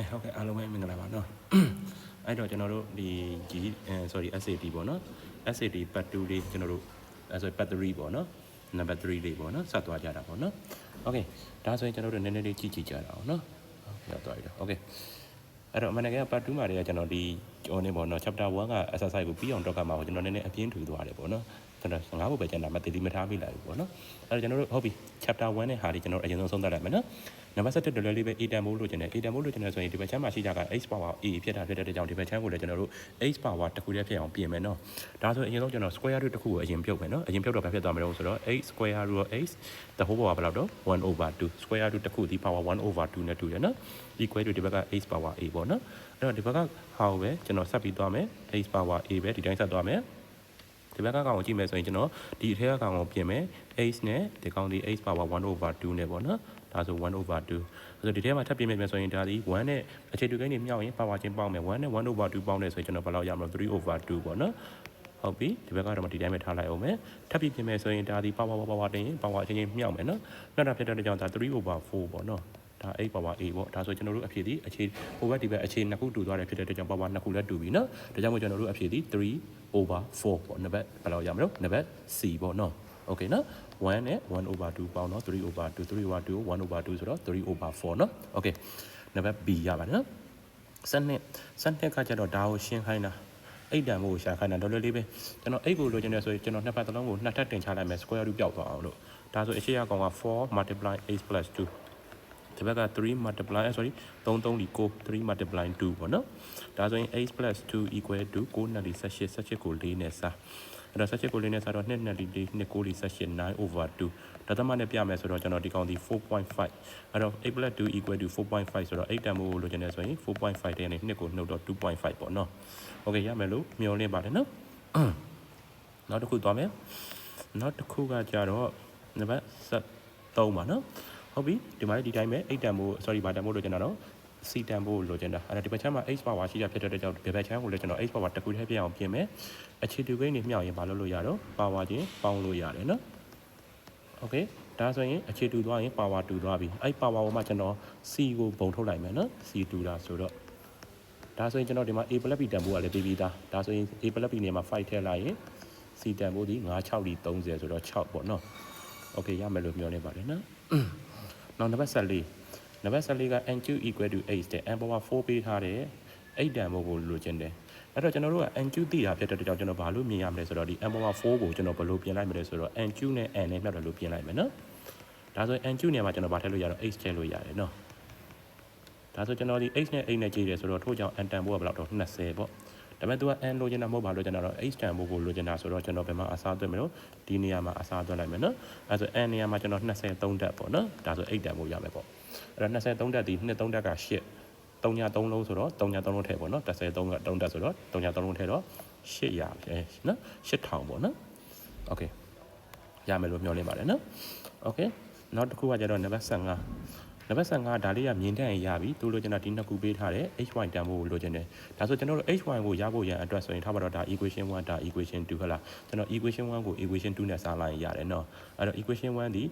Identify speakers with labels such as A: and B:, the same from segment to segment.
A: အဲဟုတ်ကဲ့အားလုံးပဲမင်္ဂလာပါနော်အဲ့တော့ကျွန်တော်တို့ဒီ G sorry SAT ပေါ့နော် SAT part 2လေးကျွန်တော်တို့အဲဆိုပတ်3ပေါ့နော် number 3လေးပေါ့နော်ဆက်သွားကြတာပေါ့နော် okay ဒါဆိုရင်ကျွန်တော်တို့နည်းနည်းလေးကြည့်ကြည့်ကြတာအောင်နော်ရောက်သွားပြီတော့ okay အဲ့တော့အမှန်တကယ်ပတ်2မှာတည်းကကျွန်တော်ဒီကျော်နေပေါ့နော် chapter 1က exercise ကိုပြီးအောင်တော့ကမှာပေါ့ကျွန်တော်နည်းနည်းအပြင်းထူသွားတယ်ပေါ့နော်ကျွန်တော်ငါ့ဘုပဲကျန်တာမတည်တည်မထားမိလိုက်ဘူးပေါ့နော်အဲ့တော့ကျွန်တော်တို့ဟုတ်ပြီ chapter 1နဲ့ဟာဒီကျွန်တော်အရင်ဆုံးဆုံးသတ်လိုက်မယ်နော် နံပါတ်7တော်တော်လေးပဲ A တန်မိုးလို့ကျင်တယ် A တန်မိုးလို့ကျင်တယ်ဆိုရင်ဒီဘက်ချမ်းမှာရှိကြက H power A ဖြစ်တာဖြစ်တဲ့ကြောင့်ဒီဘက်ချမ်းကိုလည်းကျွန်တော်တို့ H power တစ်ခုတည်းဖြစ်အောင်ပြင်မယ်နော်ဒါဆိုအရင်ဆုံးကျွန်တော် square root တစ်ခုကိုအရင်ပြုတ်မယ်နော်အရင်ပြုတ်တော့ဘာဖြစ်သွားမလဲဆိုတော့ H square root of H the whole power ဘယ်လောက်တော့1 over 2 square root တစ်ခုဒီ power 1 over 2နဲ့တူတယ်နော် equal to ဒီဘက်က H power A ပေါ့နော်အဲ့တော့ဒီဘက်ကဟာကိုပဲကျွန်တော်ဆက်ပြီးသွားမယ် H power A ပဲဒီတိုင်းဆက်သွားမယ်ဒီဘက်ကကောင်ကိုကြည့်မယ်ဆိုရင်ကျွန်တော်ဒီအထက်ကကောင်ကိုပြင်မယ် h နဲ့ဒီကောင်ဒီ h power 1 over 2နဲ့ပေါ့နော် ဒါဆို1 over 2ဆိုတော့ဒီထဲမှာထပ်ပြင်မယ်ဆိုရင်ဒါဒီ1နဲ့အခြေတူကိန်းတွေမြောက်ရင် power ချင်းပေါင်းမယ်1နဲ့1 over 2ပေါင်းတယ်ဆိုရင်ကျွန်တော်ဘယ်လောက်ရမလဲ3 over 2ပေါ့နော်ဟုတ်ပြီဒီဘက်ကတော့ဒီတိုင်းပဲထားလိုက်အောင်မယ်ထပ်ပြီးပြင်မယ်ဆိုရင်ဒါဒီ power power တင်ရင် power ချင်းချင်းမြောက်မယ်နော်မြောက်တာဖြစ်တဲ့ကြောင့်ဒါ3 over 4ပေါ့နော်ဒါ8 power a ပေါ့ဒါဆိုကျွန်တော်တို့အဖြေဒီအခြေဟိုဘက်ဒီဘက်အခြေနှစ်ခုတူသွားတယ်ဖြစ်တဲ့အတွက်ကြောင့် power နှစ်ခုလည်းတူပြီနော်ဒါကြောင့်မို့ကျွန်တော်တို့အဖြေဒီ3 over 4ပေါ့နှစ်ဘက်ဘယ်လောက်ရမလဲနှစ်ဘက် c ပေါ့နော် โอเคနော်1နဲ့1 over 2ပေါင်းတော့3 over 2 3 over 2 1 over 2ဆိုတော့3 over 4เนาะโอเคနံပါတ် B ရပါတယ်နော်စနစ်စနစ်ကကြတော့ဒါကိုရှင်းခိုင်းတာအိတ်တန်မို့ရှာခိုင်းတာဒေါ်လာလေးပဲကျွန်တော်အိတ်ကိုလိုချင်တယ်ဆိုရင်ကျွန်တော်နှစ်ပတ်သလုံးကိုနှစ်ထပ်တင်ချလိုက်မယ် square root ပျောက်သွားအောင်လို့ဒါဆိုအရှိရကောင်က4 multiply h plus 2ဒီဘက်က3 multiply sorry 3 3ဒီ9 3 multiply 2ပေါ့နော်ဒါဆိုရင် h plus 2 equal to 9နဲ့18 18ကို4နဲ့စား အဲ့တော့18ကို4နဲ့စားတော့2နဲ့4 2 9 18 9 over 2ဒါသမနဲ့ပြမယ်ဆိုတော့ကျွန်တော်ဒီကောင်ဒီ4.5အဲ့တော့8 plus 2 equal to 4.5ဆိုတော့8တန်မို့လိုချင်တယ်ဆိုရင်4.5တဲ့နဲ့2ကိုနှုတ်တော့2.5ပေါ့နော်โอเคရမယ်လို့မျှော်လင့်ပါတယ်နော်နောက်တစ်ခုသွားမယ်နောက်တစ်ခုကကြတော့နံပါတ်73ပါနော်ဟုတ်ပြီဒီမှာဒီတိုင်းပဲ8တန်မို့ sorry ဘာတန်မို့လိုချင်တာတော့ စီတန်ဖို့လိုချင်တာအဲ့ဒါဒီဘက်ချမ်းမှာ H power ရှိတာဖြစ်တဲ့ကြောင့်ဒီဘက်ချမ်းကိုလည်းကျွန်တော် H power တစ်ခုတည်းပြအောင်ပြင်မယ်အခြေတူကိန်းတွေမျှောက်ရင်မလုပ်လို့ရတော့ power ချင်းပေါင်းလို့ရတယ်နော် okay ဒါဆိုရင်အခြေတူသွားရင် power တူသွားပြီအဲ့ power ကိုမှကျွန်တော် C ကိုဘုံထုတ်လိုက်မယ်နော် C တူတာဆိုတော့ဒါဆိုရင်ကျွန်တော်ဒီမှာ A plus B တန်ဖိုးကလည်းပြီးပြီးသားဒါဆိုရင် A plus B နေရာမှာ5ထည့်လိုက်ရင် C တန်ဖိုးဒီ9 6ဒီ30ဆိုတော့6ပေါ့နော် okay ရမယ်လို့မျှော်နေပါတယ်နော်နောက်နံပါတ်14 နံပါတ်14က NQ equal to 8တဲ့ n power 4ပေးထားတဲ့8တန်ဖိုးကိုလိုချင်တယ်အဲ့တော့ကျွန်တော်တို့က NQ သိတာဖြစ်တဲ့အတွက်ကြောင့်ကျွန်တော်ဘာလို့မြင်ရမလဲဆိုတော့ဒီ n power 4ကိုကျွန်တော်ဘယ်လိုပြင်လိုက်မလဲဆိုတော့ NQ နဲ့ n နဲ့မြှောက်တယ်လို့ပြင်လိုက်မယ်နော်ဒါဆိုရင် NQ နေရာမှာကျွန်တော်ဘာထည့်လို့ရတော့ h ထည့်လို့ရတယ်နော်ဒါဆိုကျွန်တော်ဒီ h နဲ့ 8နဲ့ကြည့်တယ်ဆိုတော့ထို့ကြောင့် n တန်ဖိုးကဘယ်လောက်တော့20ပေါ့ ဒါပေမဲ့ तू က N လိုချင်တာမဟုတ်ပါလိုချင်တာတော့ H တန်ဖို့ကိုလိုချင်တာဆိုတော့ကျွန်တော်ဘယ်မှာအစားသွင်းမလို့ဒီနေရာမှာအစားသွင်းလိုက်မယ်နော်အဲဆို N နေရာမှာကျွန်တော်23ဓာတ်ပေါ့နော်ဒါဆို H တန်ဖို့ရမယ်ပေါ့အဲ့တော့23ဓာတ်ဒီ23ဓာတ်က8 3ည3လုံးဆိုတော့3ည3လုံးထည့်ပေါ့နော်33က3ဓာတ်ဆိုတော့3ည3လုံးထည့်တော့800ပဲနော်8000ပေါ့နော် Okay ရမယ်လို့မျှော်လင့်ပါတယ်နော် Okay နောက်တစ်ခုကကျတော့ number 15 နံပါတ်15ဒါလေးကမြင်တတ်ရင်ရပြီသူလိုချင်တာဒီနှစ်ခုပေးထားတယ် hy တန်ဖို့လိုချင်တယ်ဒါဆိုကျွန်တော်တို့ hy ကိုရဖို့ရန်အတွက်ဆိုရင်ထားပါတော့ဒါ equation 1ဒါ equation 2ဟုတ်လားကျွန်တော် equation 1ကို equation 2နဲ့စားလိုက်ရင်ရတယ်နော်အဲ့တော့ equation 1ဒီ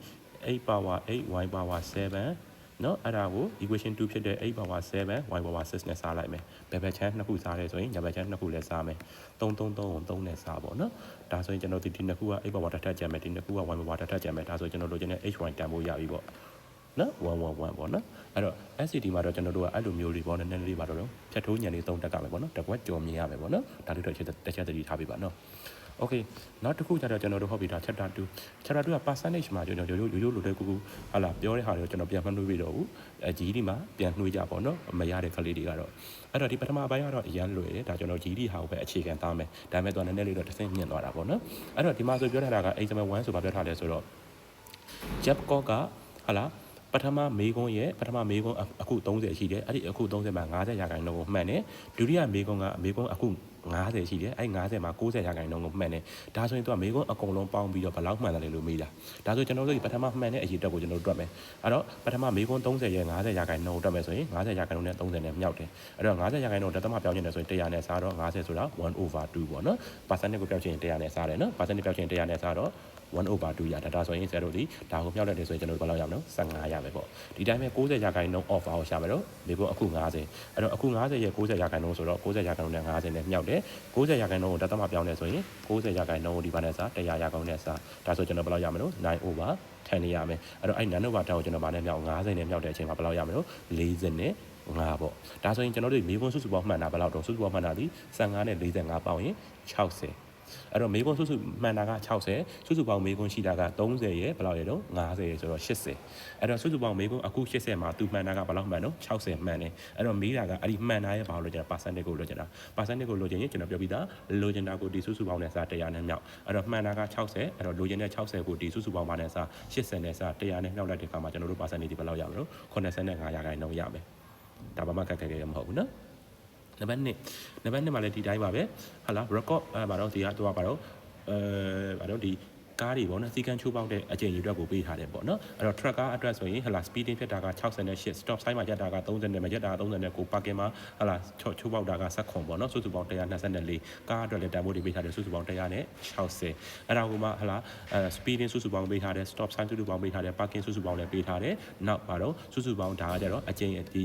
A: 8 power 8 y power 7နော်အဲ့ဒါကို equation 2ဖြစ်တဲ့8 power 7 y power 6နဲ့စားလိုက်မယ်ဘယ်ဘက်ချမ်းနှစ်ခုစားရဲဆိုရင်ညာဘက်ချမ်းနှစ်ခုလည်းစားမယ်3 3 3ကို3နဲ့စားပေါ့နော်ဒါဆိုရင်ကျွန်တော်ဒီဒီနှစ်ခုက8 power တစ်ထပ်ကြံမယ်ဒီနှစ်ခုက y power တစ်ထပ်ကြံမယ်ဒါဆိုကျွန်တော်လိုချင်တဲ့ hy တန်ဖို့ရပြီပေါ့ နော်111ပေါ့နော်အဲ့တော့ SCD မှာတော့ကျွန်တော်တို့ကအဲ့လိုမျိုးလေးပေါ့နည်းနည်းလေးပါတော့ဖြတ်ထိုးညံလေးသုံးတက်ကမယ်ပေါ့နော်တကွက်ကြော်မြင်ရမယ်ပေါ့နော်ဒါလေးတော့တစ်ချက်တစ်ချက်တည်းထားပေးပါနော် Okay နောက်တစ်ခုကျတော့ကျွန်တော်တို့ဟုတ်ပြီဒါ chapter 2 chapter 2က percentage မှာကျွန်တော်ရိုးရိုးရိုးရိုးလိုတဲ့ကူကူဟာလာပြောတဲ့ဟာတွေကိုကျွန်တော်ပြန်မှနှွှေးပြီးတော့ဘူးအဲ GD မှာပြန်နှွှေးကြပါတော့မရတဲ့ကလေးတွေကတော့အဲ့တော့ဒီပထမပိုင်းကတော့အရန်လွယ်တယ်ဒါကျွန်တော် GD ဟာကိုပဲအခြေခံသားမယ်ဒါပေမဲ့တော့နည်းနည်းလေးတော့တစ်ဆင့်မြင့်သွားတာပေါ့နော်အဲ့တော့ဒီမှာဆိုပြောထားတာက exam 1ဆိုပါပြောထားလဲဆိုတော့ Jab Cock ကဟာလာ ပထမမေကွန်းရဲ့ပထမမေကွန်းအခု30ရှိတယ်အဲ့ဒီအခု30မှာ90ရာခိုင်နှုန်းကိုမှန်တယ်ဒုတိယမေကွန်းကမေကွန်းအခု90ရှိတယ်အဲ့90မှာ90ရာခိုင်နှုန်းကိုမှန်တယ်ဒါဆိုရင်သူကမေကွန်းအကုန်လုံးပေါင်းပြီးတော့ဘယ်လောက်မှန်တယ်လို့မေးတာဒါဆိုကျွန်တော်တို့ပထမမှန်တဲ့အရေးတက်ကိုကျွန်တော်တို့တွက်မယ်အဲ့တော့ပထမမေကွန်း30ရဲ့90ရာခိုင်နှုန်းကိုတွက်မယ်ဆိုရင်90ရာခိုင်နှုန်းနဲ့30နဲ့မြောက်တယ်အဲ့တော့90ရာခိုင်နှုန်းဒသမပြောင်းကျင်တယ်ဆိုရင်100နဲ့စားတော့90ဆိုတာ1 over 2ပေါ့နော် percentage ကိုပြောင်းကျင်100နဲ့စားတယ်နော် percentage ပြောင်းကျင်100နဲ့စားတော့1 over 2ရတာဒါဆိုရင်ဆရာတို့ဒီဒါကိုမြောက်လိုက်တယ်ဆိုရင်ကျွန်တော်တို့ဘယ်လောက်ရမလဲ15ရမယ်ပေါ့ဒီတိုင်းပဲ60ရာခိုင်နှုန်း offer ကိုရှာမယ်တော့ဒီပုံအခု90အဲ့တော့အခု90ရဲ့60ရာခိုင်နှုန်းဆိုတော့60ရာခိုင်နှုန်းနဲ့50နဲ့မြောက်တယ်60ရာခိုင်နှုန်းကိုတသမပြောင်းတယ်ဆိုရင်60ရာခိုင်နှုန်းကိုဒီဘာနဲ့စား100ရာခိုင်နှုန်းနဲ့စားဒါဆိုကျွန်တော်ဘယ်လောက်ရမလဲ9 over 10နေရမယ်အဲ့တော့အဲ့9 over 10ကိုကျွန်တော်ဗာနဲ့မြောက်90နဲ့မြောက်တဲ့အချိန်မှာဘယ်လောက်ရမလဲ40နဲ့ငါပေါ့ဒါဆိုရင်ကျွန်တော်တို့မေးခွန်းစုစုပေါင်းမှန်တာဘယ်လောက်တော့စုစုပေါင်းမှန်တာဒီ15နဲ့45ပေါင်းရင်60 အဲ့တော့မေးခွန်းစုစုမှန်တာက60စုစုပေါင်းမေးခွန်းရှိတာက30ရဲ့ဘယ်လောက်ရတော့50ရဲ့ဆိုတော့80အဲ့တော့စုစုပေါင်းမေးခွန်းအခု80မှာသူမှန်တာကဘယ်လောက်မှန်တော့60မှန်တယ်အဲ့တော့မေးတာကအဲ့ဒီမှန်တာရဲ့ဘာလို့လဲကျွန်တော် percentage ကိုလိုချင်တာ percentage ကိုလိုချင်ရင်ကျွန်တော်ပြောပြီးသားလိုချင်တာကိုဒီစုစုပေါင်းနဲ့စား100နဲ့မြောက်အဲ့တော့မှန်တာက60အဲ့တော့လိုချင်တဲ့60ကိုဒီစုစုပေါင်းပါနဲ့စား80နဲ့စား100နဲ့မြောက်လိုက်တဲ့အခါမှာကျွန်တော်တို့ percentage ဘယ်လောက်ရမလို့85ရာခိုင်နှုန်းရမယ်ဒါဘာမှခက်ခဲခဲမဟုတ်ဘူးနော် နံပါတ်1နံပါတ်2မှာလည်းဒီတိုင်းပါပဲဟာလား record အဲဘာတော့ဒီကတော့ဘာတော့အဲဘာတော့ဒီကားတွေပေါ့နော်စီကံချိုးပေါက်တဲ့အချိန်ကြီးအတွက်ကိုပေးထားတယ်ပေါ့နော်အဲ့တော့ truck ကားအတွက်ဆိုရင်ဟလာ speeding ဖြစ်တာက68 stop sign မှာရက်တာက30နဲ့မရက်တာက30နဲ့ကို parking မှာဟလာချိုးပေါက်တာက7ခွန်ပေါ့နော်စုစုပေါင်း124ကားအတွက်လည်းတန်ဖိုးတွေပေးထားတယ်စုစုပေါင်း160အဲ့ဒါကမှဟလာအဲ speeding စုစုပေါင်းပေးထားတယ် stop sign စုစုပေါင်းပေးထားတယ် parking စုစုပေါင်းလည်းပေးထားတယ်နောက်ဘာတော့စုစုပေါင်းဒါကကြတော့အချိန်ဒီ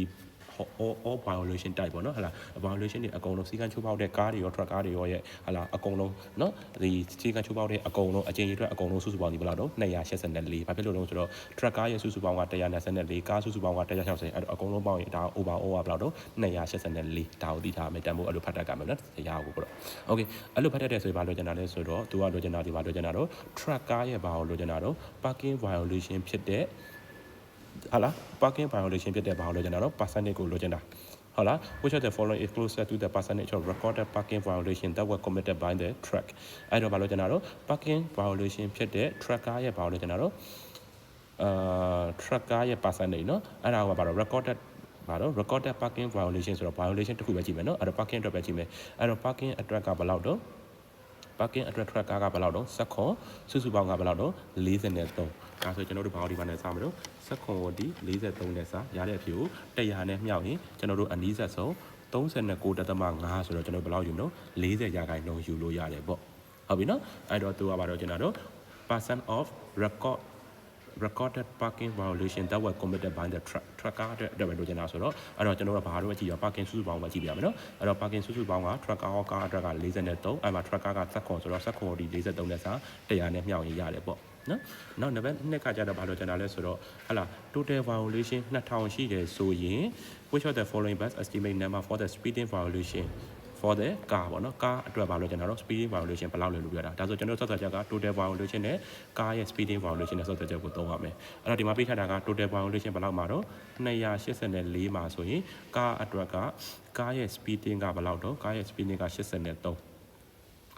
A: all all violation type ပေါ့နော်ဟလာ violation တွေအကုန်လုံးစီကံချိုးပေါက်တဲ့ကားတွေရော truck ကားတွေရောရဲ့ဟလာအကုန်လုံးနော်ဒီစီကံချိုးပေါက်တဲ့အကုန်လုံးအကျဉ်းကြီးအတွက်အကုန်လုံးစုစုပေါင်းဒီဘယ်လောက်တော့284ဘာဖြစ်လို့လဲဆိုတော့ truck ကားရဲ့စုစုပေါင်းက124ကားစုစုပေါင်းက160အဲ့တော့အကုန်လုံးပေါင်းရင်ဒါ over all ကဘယ်လောက်တော့284ဒါကိုသိထားမယ်တန်ဖို့အဲ့လိုဖတ်တတ်ကြမယ်နော်တရားကိုပေါ့ okay အဲ့လိုဖတ်တတ်တဲ့ဆိုရင်ဘာလို့ကျင်တာလဲဆိုတော့သူကလိုချင်တာဒီဘာလို့ကျင်တာတော့ truck ကားရဲ့ဘာကိုလိုချင်တာတော့ parking violation ဖြစ်တဲ့ ဟာလား parking violation ဖြစ်တဲ့ဘာကိုလိုချင်တာတော့ percentage ကိုလိုချင်တာဟုတ်လား which of the following is closer to the percentage of recorded parking violation that were committed by the truck အဲ့တော့ဘာလို့ကျင်တာတော့ parking violation ဖြစ်တဲ့ truck ကားရဲ့ဘာလို့ကျင်တာတော့အာ truck ကားရဲ့ percentage เนาะအဲ့ဒါကဘာလို့ recorded ဘာတော့ recorded parking violation ဆိုတော့ violation တစ်ခုပဲကြည့်မယ်เนาะအဲ့တော့ parking အတွက်ပဲကြည့်မယ်အဲ့တော့ parking အတွက်ကဘယ်လောက်တော့ parking အတွက် truck ကားကဘယ်လောက်တော့စက်ခွန်စုစုပေါင်းကဘယ်လောက်တော့43 ဒါဆိုကျွန်တော်တို့ဘာလို့ဒီမှာနဲ့စားမလို့စက်ခွန်ကိုဒီ43နဲ့စားရတဲ့အဖြစ်ကို100နဲ့မြောက်ရင်ကျွန်တော်တို့အနည်းဆက်ဆုံး39.5ဆိုတော့ကျွန်တော်ဘယ်လောက်ယူမလို့40ရာခိုင်နှုန်းယူလို့ရတယ်ပေါ့ဟုတ်ပြီနော်အဲ့တော့သူကဘာတော့ကျွန်တော်တို့ percent of record recorded parking violation that were committed by the truck truck ကားအတွက်အတွက်ပဲလိုချင်တာဆိုတော့အဲ့တော့ကျွန်တော်တို့ကဘာလို့ကြည့်ရ parking စုစုပေါင်းပဲကြည့်ပြရမယ်နော်အဲ့တော့ parking စုစုပေါင်းက truck ကားကားအတွက်က43အဲ့မှာ truck ကားကစက်ခွန်ဆိုတော့စက်ခွန်ဒီ43နဲ့စာ100နဲ့မြောက်ရင်ရတယ်ပေါ့ နော်နောက်နံပါတ်2ကကြတော့ဘာလို့ကျွန်တော်လဲဆိုတော့ဟလာ total violation 2000ရှိတယ်ဆိုရင် which of the following best estimate number for the speeding violation for the car ပေါ့နော် car အတွက်ပါလို့ကျွန်တော်တို့ speeding violation ဘယ်လောက်လဲလို့ပြောတာဒါဆိုကျွန်တော်ဆက်ဆက်ချက်က total violation နဲ့ car ရဲ့ speeding violation နဲ့ဆက်ဆက်ချက်ကိုသုံးရမယ်အဲ့တော့ဒီမှာပေးထားတာက total violation ဘယ်လောက်မှာတော့284မှာဆိုရင် car အတွက်က car ရဲ့ speeding ကဘယ်လောက်တော့ car ရဲ့ speeding က83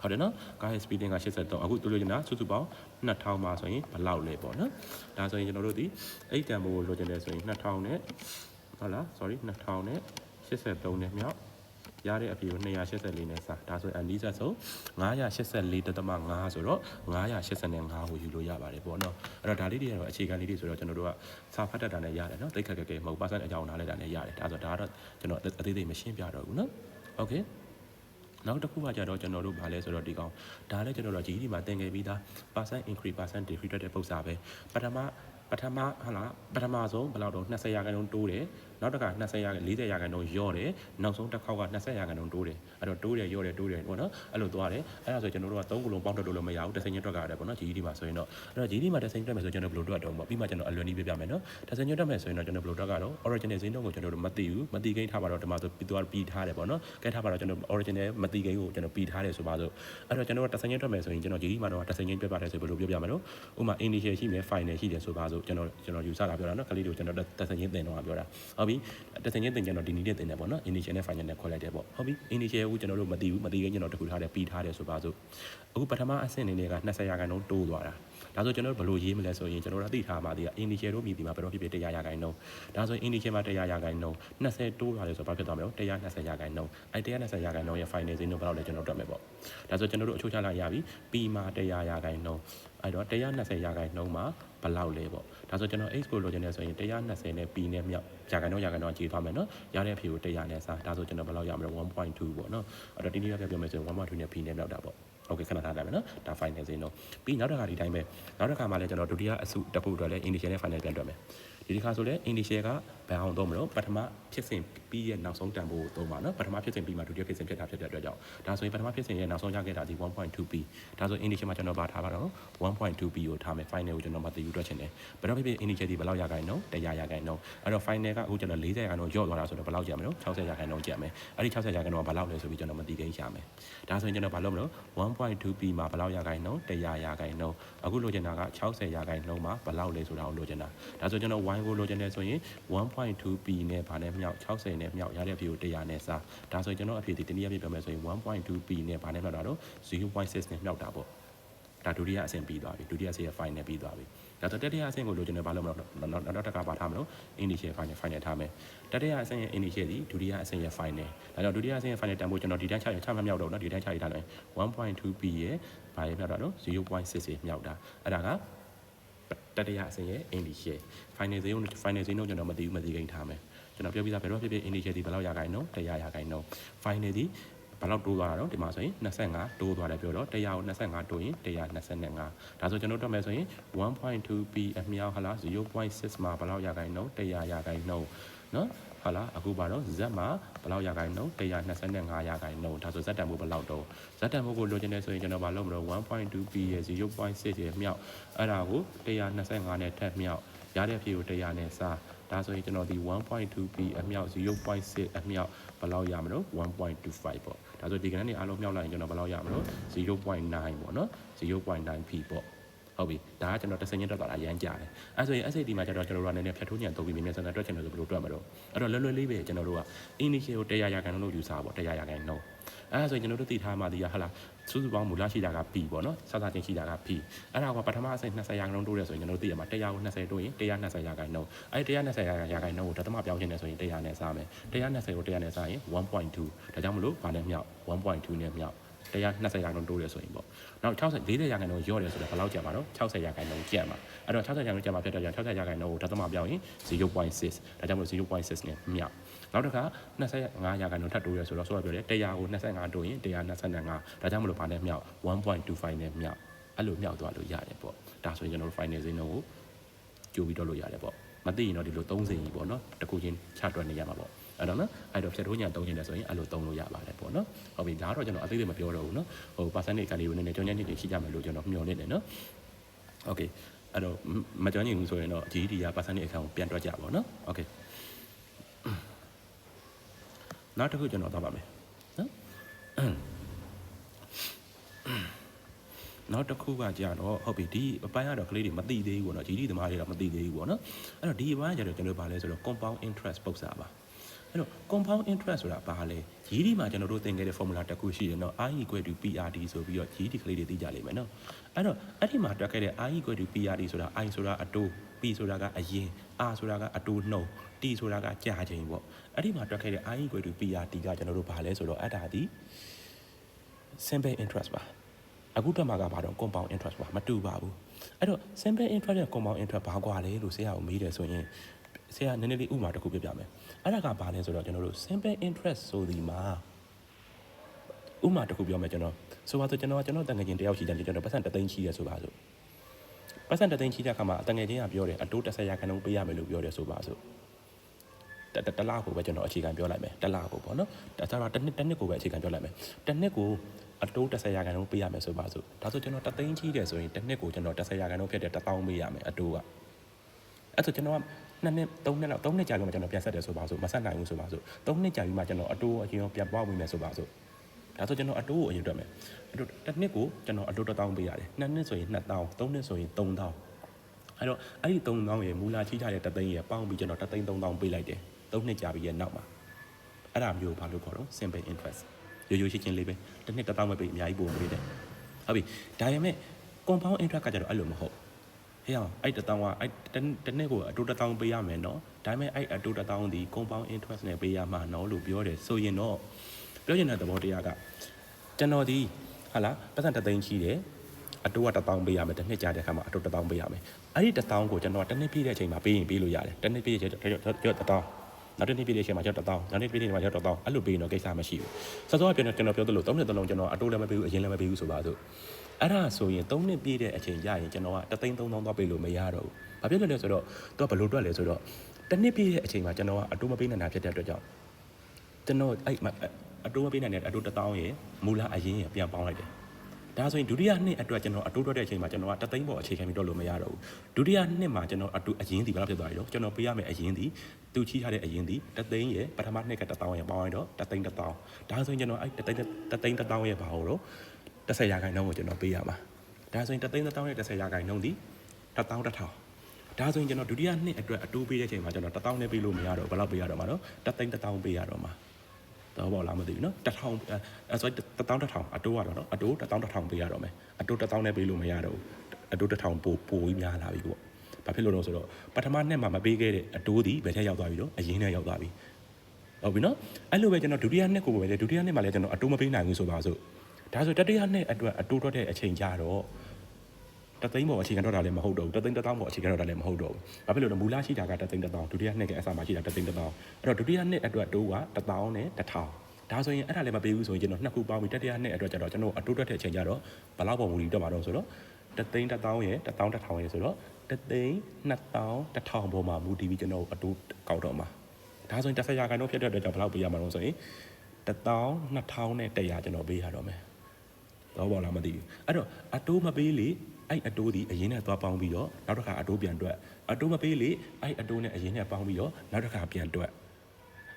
A: ဟုတ်တယ်နော်ကားရဲ့ speeding က83အခုတို့လိုချင်တာစုစုပေါင်း2000ပါဆိုရင်ဘယ်လောက်လဲပေါ့နော်ဒါဆိုရင်ကျွန်တော်တို့ဒီအဲ့တန်ဖိုးကိုလိုချင်တယ်ဆိုရင်2000နဲ့ဟုတ်လား sorry 2000နဲ့83နဲ့မြောက်ရတဲ့အဖြေကို284နဲ့စဒါဆိုရင်အနီးစပ်ဆုံး984.5ဆိုတော့985ကိုယူလို့ရပါတယ်ပေါ့နော်အဲ့တော့ဒါလေးတွေကတော့အခြေခံလေးတွေဆိုတော့ကျွန်တော်တို့ကစာဖတ်တတ်တာနဲ့ရတယ်နော်တိတ်ခက်ခက်ခဲမဟုတ်ပါစံအကြောင်းနားလဲတာနဲ့ရတယ်ဒါဆိုဒါကတော့ကျွန်တော်အသေးသေးမရှင်းပြတော့ဘူးနော် okay နောက်တစ်ခုကကြတော့ကျွန်တော်တို့ဗာလဲဆိုတော့ဒီကောင်ဒါလည်းကျွန်တော်တို့ GD မှာသင်ခဲ့ပြီးသား percent increase percent decrease တဲ့ပုံစံပဲပထမပထမဟာလားပထမဆုံးဘယ်လောက်တော့20ရာခိုင်နှုန်းတိုးတယ်နောက်တစ်ခါ20ရာ40ရာခိုင်နှုန်းညော့တယ်နောက်ဆုံးတစ်ခေါက်က20ရာခိုင်နှုန်းတိုးတယ်အဲ့တော့တိုးတယ်ညော့တယ်တိုးတယ်ပေါ့နော်အဲ့လိုသွားတယ်အဲ့ဒါဆိုကျွန်တော်တို့က3ခုလုံးပေါင်းတက်လို့လည်းမရဘူးတစ်စိမ်ချင်းတွက်ကြရတယ်ပေါ့နော် GD မှာဆိုရင်တော့အဲ့တော့ GD မှာတစ်စိမ်တွက်မယ်ဆိုကျွန်တော်ဘယ်လိုတွက်တော့ပေါ့ပြီးမှကျွန်တော်အလွန်ကြီးပြပြမယ်နော်တစ်စိမ်ချင်းတွက်မယ်ဆိုရင်တော့ကျွန်တော်ဘယ်လိုတွက်ကတော့ original ဈေးနှုန်းကိုကျွန်တော်တို့မသိဘူးမသိကိန်းထားပါတော့ဒီမှာဆိုပြီးသွားပြီးထားတယ်ပေါ့နော်ကဲထားပါတော့ကျွန်တော် original မသိကိန်းကိုကျွန်တော်ပြီးထားတယ်ဆိုပါစို့အဲ့တော့ကျွန်တော်တို့တစ်စိမ်ချင်းတွက်မယ်ဆိုရင်ကျွန်တော် GD မှာတော့တစ်စိမ်ချင်းတွက်ပါတယ်ဆိုဘယ်လိုပြောပြမလို့ဥမာ initial ရှိမယ် final ရှိတယ်ဆိုပါစို့ကျွန်တော်ကျွန်တော်ယူဆတာပြောတာနော်ကလေးတို့ကျွန်တော်တစ်စိမ်ချင်းသင်တော့ပြောတာဟုတ်ပြီတစ်စိမ်ချင်းသင်ကျွန်တော်ဒီနည်းနဲ့သင်တယ်ပေါ့နော် initial နဲ့ final နဲ့ခွဲလိုက်တယ်ပေါ့ဟုတ်ပြီ initial ကိုကျွန်တော်တို့မသိဘူးမသိကိန်းကျွန်တော်တခုထားတယ်ပြီးထားတယ်ဆိုပါစို့အခုပထမအဆင့်အနေနဲ့က20ရာခိုင်နှုန်းတိုးသွားတာ ဒါဆိုကျွန်တော်တို့ဘယ်လိုရေးမလဲဆိုရင်ကျွန်တော်တို့သိထားပါသေးတာ initial တို့မြည်ဒီမှာဘယ်တော့ဖြစ်ဖြစ်100ရာခိုင်နှုန်းဒါဆိုရင် initial မှာ100ရာခိုင်နှုန်း20တိုးသွားတယ်ဆိုတော့ဘာဖြစ်သွားမလဲ120ရာခိုင်နှုန်းအဲ120ရာခိုင်နှုန်းရဲ့ final ဈေးနှုန်းဘယ်လောက်လဲကျွန်တော်တို့တွက်မယ်ပေါ့ဒါဆိုကျွန်တော်တို့အချိုးချလိုက်ရပြီပြီးမှ100ရာခိုင်နှုန်းအဲ့တော့120ရာခိုင်နှုန်းမှာဘယ်လောက်လဲပေါ့ဒါဆိုကျွန်တော် x ကိုလိုချင်တယ်ဆိုရင်120နဲ့ p နဲ့မြောက်ရာခိုင်နှုန်းရာခိုင်နှုန်းခြေသွားမယ်နော်ရတဲ့အဖြေကို100နဲ့စားဒါဆိုကျွန်တော်ဘယ်လောက်ရမလဲ1.2ပေါ့နော်အဲ့တော့ဒီနေ့ရပြပြောမယ်ဆိုရင်1.2နဲ့ p နဲ့မြောက်တာပေါ့ โอเคခဏထားလိုက်မယ်နော်ဒါ final စင်းတော့ပြီးနောက်တစ်ခါဒီတိုင်းပဲနောက်တစ်ခါမှလည်းကျွန်တော်ဒုတိယအစုတက်ဖို့အတွက်လည်း initial နဲ့ final ပြန်တွက်မယ် ဒီတစ်ခါဆိုလည်း initial ကဘယ်အောင်သုံးမလို့ပထမဖြစ်စဉ်ပြီးရဲ့နောက်ဆုံးတန်ဖိုးကိုသုံးပါနော်ပထမဖြစ်စဉ်ပြီးမှဒုတိယဖြစ်စဉ်ဖြစ်တာဖြစ်တဲ့အတွက်ကြောင့်ဒါဆိုရင်ပထမဖြစ်စဉ်ရဲ့နောက်ဆုံးရခဲ့တာဒီ 1.2p ဒါဆို initial မှာကျွန်တော်ဗာထားပါတော့ 1.2p ကိုထားမယ် final ကိုကျွန်တော်မသိဘူးတွက်ချင်တယ်ဘယ်တော့ဖြစ်ဖြစ် initial ဒီဘယ်လောက်ရခိုင်နှုန်း100ရခိုင်နှုန်းအဲ့တော့ final ကအခုကျွန်တော်40ရခိုင်နှုန်းညော့သွားတာဆိုတော့ဘယ်လောက်ကျမလို့60ရခိုင်နှုန်းကျမယ်အဲ့ဒီ60ရခိုင်နှုန်းကဘယ်လောက်လဲဆိုပြီးကျွန်တော်မသိသေးရမယ်ဒါဆိုရင်ကျွန်တော်ဘာလုပ်မလို့ 1.2p မှာဘယ်လောက်ရခိုင်နှုန်း100ရခိုင်နှုန်းအခုလိုချင်တာက60ရခိုင်နှုန်းမှာဘယ်လောက်လဲဆိုတာကိုလိုချင်တာဒါဆိုကျွန်တော် y ကိုလိုချင်တယ်ဆိုရင် 1.2p နဲ့ဗာနဲ့မြောက်60နဲ့မြောက်ရတဲ့အဖြစ်ကို100နဲ့စားဒါဆိုရင်ကျွန်တော်အဖြစ်ဒီတနည်းအားဖြင့်ပြောမယ်ဆိုရင် 1.2p နဲ့ဗာနဲ့မြောက်တာတော့0.6နဲ့မြောက်တာပေါ့ဒါဒုတိယအဆင့်ပြီးသွားပြီဒုတိယအဆင့်ရဲ့ final ပြီးသွားပြီဒါဆိုတတိယအဆင့်ကိုလိုချင်တယ်ဘာလို့မလို့နောက်နောက်တစ်ခါပါထားမလို့ initial final final ထားမယ်တတိယအဆင့်ရဲ့ initial ဒီဒုတိယအဆင့်ရဲ့ final ဒါကြောင့်ဒုတိယအဆင့်ရဲ့ final တန်ဖို့ကျွန်တော်ဒီတန်းချရချမမြောက်တော့နော်ဒီတန်းချရထားတယ် 1.2p ရဲ့ဘာရဲ့မြောက်တာတော့0.6ရဲ့မြောက်တာအဲ့ဒါက တတိယအဆင့်ရဲ့ initial final ဇိုင်း final ဇိုင်းတော့ကျွန်တော်မသိဘူးမသိခင်ထားမယ်ကျွန်တော်ပြောပြတာဘယ်တော့ဖြစ်ဖြစ် initial ဒီဘယ်လောက်ရခိုင်နော်100ရခိုင်နော် final ဒီ ဘယ်လောက်တိုးသွားတာတော့ဒီမှာဆိုရင်25တိုးသွားတယ်ပြောတော့100ကို25တိုးရင်125ဒါဆိုကျွန်တော်တို့မယ်ဆိုရင် 1.2p အမြောက်ဟလား0.6မှာဘယ်လောက်ရခိုင်နှုန်း100ရခိုင်နှုန်းနော်ဟာလားအခုပါတော့ z မှာဘယ်လောက်ရခိုင်နှုန်း125ရခိုင်နှုန်းဒါဆို z တန်ဖို့ဘယ်လောက်တော့ z တန်ဖို့ကိုလိုချင်တယ်ဆိုရင်ကျွန်တော်မလုပ်မလို့ 1.2p ရဲ့0.6ရဲ့မြောက်အဲ့ဒါကို125နဲ့ထပ်မြောက်ရတဲ့ဖြေကို100နဲ့စားဒါဆိုရင်ကျွန်တော်ဒီ 1.2p အမြောက်0.6အမြောက် ဘယ်လောက်ရမလို့1.25ပေါ့ဒါဆိုဒီကနေ့နေအားလုံးမြောက်လိုက်ရင်ကျွန်တော်ဘယ်လောက်ရမလို့0.9ပေါ့နော် 0.9p ပေါ့ ဟုတ်ပြီဒါကကျွန်တော်တစ်စင်းချင်းတက်သွားတာရမ်းကြတယ်အဲဆိုရင် SAT မှာကျတော့ကျွန်တော်တို့ကနည်းနည်းဖြတ်ထိုးညံသုံးပြီးမြင်မြင်ဆန်ဆန်တွက်ချင်တယ်ဆိုဘယ်လိုတွက်မလို့အဲ့တော့လွယ်လွယ်လေးပဲကျွန်တော်တို့က initial ကို100ရာခိုင်နှုန်းလို့ယူဆပါပေါ့100ရာခိုင်နှုန်းအဲဆိုရင်ကျွန်တော်တို့သိထားမှဒီကဟာလားစုစုပေါင်းမူလရှိတာက p ပေါ့နော်စသချင်းရှိတာက p အဲ့ဒါကပထမအစိမ်20ရာခိုင်နှုန်းတိုးတယ်ဆိုရင်ကျွန်တော်တို့သိရမှာ100ကို20တိုးရင်120ရာခိုင်နှုန်းအဲ့ဒီ120ရာခိုင်နှုန်းကိုဒသမပြောင်းချင်တယ်ဆိုရင်100နဲ့စားမယ်120ကို100နဲ့စားရင်1.2ဒါကြောင့်မလို့ဗာနဲ့မြောက်1.2နဲ့မြောက် 120ရာခိုင်နှုန်းတိုးတယ်ဆိုရင်ပေါ့နောက်60 40ရာခိုင်နှုန်းရော့တယ်ဆိုတော့ဘယ်လောက်ကျန်ပါတော့60ရာခိုင်နှုန်းကျန်ပါအဲ့တော့60ရာခိုင်နှုန်းကျန်ပါဖြစ်တော့60ရာခိုင်နှုန်းကိုဒသမပြောင်းရင်0.6ဒါကြောင့်မလို့0.6နဲ့မြောက်နောက်တစ်ခါ25ရာခိုင်နှုန်းထပ်တိုးရဆိုတော့ဆိုတော့ပြောတယ်100ကို25တိုးရင်125ဒါကြောင့်မလို့ဗာနဲ့မြောက်1.25နဲ့မြောက်အဲ့လိုမြောက်သွားလို့ရတယ်ပေါ့ဒါဆိုရင်ကျွန်တော်တို့ final ဈေးနှုန်းကိုကြိုပြီးတော့လို့ရတယ်ပေါ့မသိရင်တော့ဒီလို30ကြီးပေါ့နော်တစ်ခုချင်းချတွက်နေရမှာပေါ့ အဲ့တော့နော်အဲ့တော့ဖြတ်ထိုးညာသုံးချင်တယ်ဆိုရင်အဲ့လိုသုံးလို့ရပါတယ်ပေါ့နော်ဟုတ်ပြီဒါကတော့ကျွန်တော်အသေးသေးမပြောတော့ဘူးနော်ဟို percentage ကလေးကိုနည်းနည်းကြောင်းချင်းချင်းရှိကြမယ်လို့ကျွန်တော်မျှော်လင့်တယ်နော် okay အဲ့တော့မကြောင်းချင်းဘူးဆိုရင်တော့ GDP က percentage အခန်းကိုပြန်တွက်ကြပါတော့နော် okay နောက်တစ်ခုကျွန်တော်သွားပါမယ်နော်နောက်တစ်ခုကကြာတော့ဟုတ်ပြီဒီအပိုင်းကတော့ကလေးတွေမသိသေးဘူးပေါ့နော် GDP သမားတွေတော့မသိသေးဘူးပေါ့နော်အဲ့တော့ဒီအပိုင်းကျတော့ကျွန်တော်တို့ဗာလဲဆိုတော့ compound interest ပုတ်စာပါ အဲ့တော့ compound interest ဆိုတာဘာလဲ GD မှာကျွန်တော်တို့သင်ခဲ့တဲ့ formula တစ်ခုရှိတယ်နော် i equal to PRD ဆိုပြီးတော့ GD ကလေးတွေသိကြလိမ့်မယ်နော်အဲ့တော့အဲ့ဒီမှာတွက်ခဲ့တဲ့ i equal to PRD ဆိုတာ i ဆိုတာအတိုး p ဆိုတာကအရင် r ဆိုတာကအတိုးနှုံ t ဆိုတာကကြာချိန်ပေါ့အဲ့ဒီမှာတွက်ခဲ့တဲ့ i equal to PRD ကကျွန်တော်တို့ဘာလဲဆိုတော့အဲ့ဒါဒီ simple interest ပါအခုတက်မှာကဘာတော့ compound interest ပါမတူပါဘူးအဲ့တော့ simple interest နဲ့ compound interest ဘာကွာလဲလို့ဆရာကမေးတယ်ဆိုရင် ဆရာနည်းနည်းလေးဥပမာတစ်ခုပြပြမယ်အဲ့ဒါကဘာလဲဆိုတော့ကျွန်တော်တို့ simple interest ဆိုဒီမှာဥပမာတစ်ခုပြောမယ်ကျွန်တော်ဆိုပါဆိုကျွန်တော်ကကျွန်တော်တန်ငယ်ချင်းတယောက်ရှိတယ်ကျွန်တော်ပတ်စံတသိန်းရှိတယ်ဆိုပါဆိုပတ်စံတသိန်းရှိတဲ့အခါမှာတန်ငယ်ချင်းကပြောတယ်အတိုး30ရာခိုင်နှုန်းပေးရမယ်လို့ပြောတယ်ဆိုပါဆိုတတလားကိုပဲကျွန်တော်အခြေခံပြောလိုက်မယ်တလားကိုပေါ့နော်ဒါဆိုတော့တစ်နှစ်တစ်နှစ်ကိုပဲအခြေခံပြောလိုက်မယ်တစ်နှစ်ကိုအတိုး30ရာခိုင်နှုန်းပေးရမယ်ဆိုပါစို့ဒါဆိုကျွန်တော်တသိန်းကြီးတယ်ဆိုရင်တစ်နှစ်ကိုကျွန်တော်30ရာခိုင်နှုန်းဖြစ်တဲ့1000ပေးရမယ်အတိုးကအဲ့ဆိုကျွန်တော်က နှစ်နှစ်သုံးနှစ်လောက်သုံးနှစ်ကြာပြီးမှကျွန်တော်ပြန်ဆက်တယ်ဆိုပါစို့မဆက်နိုင်ဘူးဆိုပါစို့သုံးနှစ်ကြာပြီးမှကျွန်တော်အတိုးအရင်ပြန်ပွားဝင်မယ်ဆိုပါစို့ဒါဆိုကျွန်တော်အတိုးကိုအရင်တွက်မယ်အတိုးတစ်နှစ်ကိုကျွန်တော်အတိုး1000ပေးရတယ်နှစ်နှစ်ဆိုရင်2000သုံးနှစ်ဆိုရင်3000အဲ့တော့အဲ့ဒီ3000ရဲ့မူလာချိထားတဲ့တသိန်းရဲ့ပေါင်းပြီးကျွန်တော်တသိန်း3000ပေးလိုက်တယ်သုံးနှစ်ကြာပြီးရဲ့နောက်မှာအဲ့ဒါမျိုးဘာလို့ခေါ်တော့ simple interest ရိုးရိုးရှင်းရှင်းလေးပဲတစ်နှစ်တစ်သောင်းပဲပေးအများကြီးပို့ပေးတယ်ဟုတ်ပြီဒါပေမဲ့ compound interest ကကြတော့အဲ့လိုမဟုတ် ဟေးအောင်အဲ့တစ်သောင်းကအဲ့တစ်နှစ်ကိုအတူတစ်သောင်းပေးရမယ်နော်ဒါပေမဲ့အဲ့အတူတစ်သောင်းဒီ compound interest နဲ့ပေးရမှာနော်လို့ပြောတယ်ဆိုရင်တော့ပြောရင်တဲ့သဘောတရားကကျွန်တော်ဒီဟာလားပတ်စံတစ်သိန်းချီတယ်အတူကတစ်သောင်းပေးရမယ်တစ်နှစ်ကြာတဲ့အခါမှာအတူတစ်သောင်းပေးရမယ်အဲ့ဒီတစ်သောင်းကိုကျွန်တော်တစ်နှစ်ပြည့်တဲ့အချိန်မှာပေးရင်ပေးလို့ရတယ်တစ်နှစ်ပြည့်တဲ့အချိန်တော့တစ်သောင်းနောက်တစ်နှစ်ပြည့်တဲ့အချိန်မှာကျွန်တော်1000နောက်တစ်ပြည့်တဲ့အချိန်မှာကျွန်တော်1000အဲ့လိုပေးရင်တော့ကိစ္စမရှိဘူးစောစောကပြောကျွန်တော်ပြောသလို3နှစ်3လုံးကျွန်တော်အတိုးလည်းမပေးဘူးအရင်လည်းမပေးဘူးဆိုပါစို့ အဲ့ဒါဆိုရင်3နှစ်ပြည့်တဲ့အချိန်ရရင်ကျွန်တော်က3သိန်း3000တော့ပေးလို့မရတော့ဘူးဘာဖြစ်လို့လဲဆိုတော့သူကဘယ်လိုတွက်လဲဆိုတော့တစ်နှစ်ပြည့်တဲ့အချိန်မှာကျွန်တော်ကအတိုးမပေးနိုင်တာဖြစ်တဲ့အတွက်ကြောင့်ကျွန်တော်အဲ့အတိုးမပေးနိုင်တဲ့အတိုး1000ရယ်မူလအရင်ရပြန်ပေါင်းလိုက်တယ်ဒါဆိုရင်ဒုတိယနှစ်အတွက်ကျွန်တော်အတိုးတွက်တဲ့အချိန်မှာကျွန်တော်ကတသိန်းပေါ်အခြေခံပြီးတော့လို့မရတော့ဘူးဒုတိယနှစ်မှာကျွန်တော်အတူအရင်ဒီဘယ်လောက်ဖြစ်သွားပြီတော့ကျွန်တော်ပေးရမယ့်အရင်ဒီသူချီထားတဲ့အရင်ဒီတသိန်းရဲ့ပထမနှစ်ကတသောင်းရဲ့ပေါင်းရတော့တသိန်းတသောင်းဒါဆိုရင်ကျွန်တော်အဲ့တသိန်းတသိန်းတသောင်းရဲ့ဘာလို့တော့ 30ရာခိုင်နှုန်းကိုကျွန်တော်ပေးရမှာဒါဆိုရင်တသိန်းတသောင်းရဲ့30ရာခိုင်နှုန်းဒီတသောင်းတစ်ထောင်ဒါဆိုရင်ကျွန်တော်ဒုတိယနှစ်အတွက်အတိုးပေးတဲ့အချိန်မှာကျွန်တော်တသောင်းနဲ့ပေးလို့မရတော့ဘယ်လောက်ပေးရတော့မှာတော့တသိန်းတသောင်းပေးရတော့မှာ တော့ပေါ့လားမသိဘူးเนาะ1000အဲဆို1000 1000အတိုးရတော့เนาะအတိုး1000 1000ပေးရတော့မယ်အတိုး1000နဲ့ပေးလို့မရတော့ဘူးအတိုး1000ပို့ပို့ပြီးများလာပြီပေါ့ဘာဖြစ်လို့လဲဆိုတော့ပထမနှစ်မှာမပေးခဲ့တဲ့အတိုးဒီဘယ်ထက်ရောက်သွားပြီတော့အရင်နဲ့ရောက်သွားပြီဟုတ်ပြီเนาะအဲ့လိုပဲကျွန်တော်ဒုတိယနှစ်ကိုပဲလေဒုတိယနှစ်မှာလည်းကျွန်တော်အတိုးမပေးနိုင်ဘူးဆိုပါစို့ ဒါဆိုတတိယနှစ်အတွက်အတိုးတော့တဲ့အချိန်ကြတော့တသိန်းပေါ်အခြေခံတော့တာလည်းမဟုတ်တော့ဘူးတသိန်းတစ်သောင်းပေါ်အခြေခံတော့တာလည်းမဟုတ်တော့ဘူးဘာဖြစ်လို့လဲမူလရှိတာကတသိန်းတစ်သောင်းဒုတိယနှစ်ကအစမှာရှိတာတသိန်းတစ်သောင်းအဲ့တော့ဒုတိယနှစ်အတွက်တိုးကတစ်သောင်းနဲ့တစ်ထောင်ဒါဆိုရင်အဲ့ဒါလည်းမပေးဘူးဆိုရင်ကျွန်တော်နှစ်ခုပေါင်းပြီးတတိယနှစ်အတွက်ကျတော့ကျွန်တော်အတိုးတွက်တဲ့အချိန်ကျတော့ဘယ်လောက်ပုံမူလီတက်မှာတော့ဆိုတော့တသိန်းတစ်သောင်းရဲ့တစ်သောင်းတစ်ထောင်ရဲ့ဆိုတော့တသိန်းနှစ်သောင်းတစ်ထောင်ပေါ်မှာမူတည်ပြီးကျွန်တော်အတိုးကောက်တော့မှာဒါဆိုရင်တစ်ဆက်ရာခိုင်နှုန်းဖြစ်တဲ့အတွက်ကြောင့်ဘယ်လောက်ပေးရမှာတော့ဆိုရင်တစ်သောင်းနှစ်ထောင်နဲ့တရာကျွန်တော်ပေးရတော့မယ် တော့ဘောလားမသိဘူးအဲ့တော့အတိုးမပေးလေအဲ့အတိုးဒီအရင်နဲ့သွားပေါင်းပြီးတော့နောက်တစ်ခါအတိုးပြန်တွက်အတိုးမပေးလေအဲ့အတိုးနဲ့အရင်နဲ့ပေါင်းပြီးတော့နောက်တစ်ခါပြန်တွက်